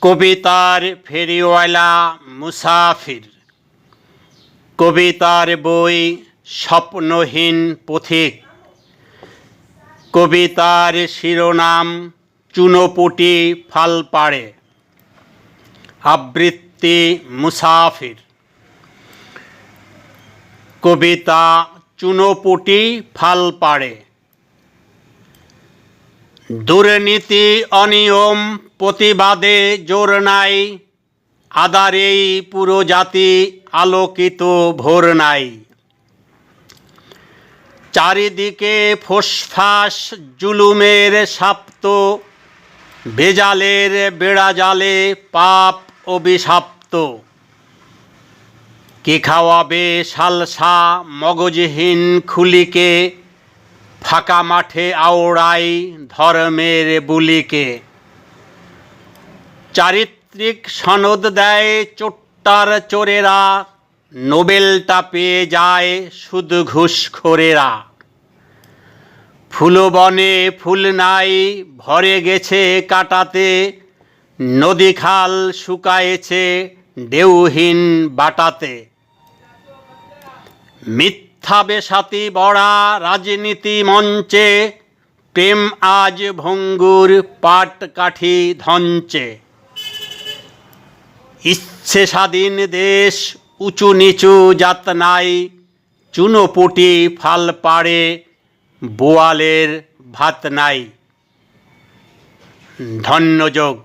কবিতার ফেরিওয়ালা মুসাফির। কবিতার বই স্বপ্নহীন পথিক। কবিতার শিরোনাম চুনোপুটি ফালপাড়ে আবৃত্তি মুসাফির। কবিতা চুনোপুটি ফালপাড়ে দুর্নীতি, অনিয়ম, প্রতিবাদে জোর নাই, আদারেই পুরো জাতি আলোকিত, ভোর নাই। চারিদিকে ফোসফাস, জুলুমের সাপ্ত বেজালের বেড়াজালে পাপ অভিশাপ্ত। কে খাওয়াবে সালসা মগজহীন খুলিকে ফাঁকা মাঠে আওড়াই ধর্মের বুলিকে। চারিত্রিক সনদ দেয় চোট্টার চোরেরা নোবেলটা পেয়ে যায় শুধু ঘুষখোরেরা ফুলবনে ফুল নাই, ভরে গেছে কাটাতে, নদী খাল শুকায়েছে ঢেউহীন বাটাতে। মিথ্যা বেসাতি বড়া রাজনীতি মঞ্চে, প্রেম আজ ভঙ্গুর পাট কাঠি ধঞ্চে। ইচ্ছে স্বাধীন দেশ উঁচু নিচু জাত নাই, চুনোপুটি ফাল পাড়ে বোয়ালের ভাত নাই। ধন্যযোগ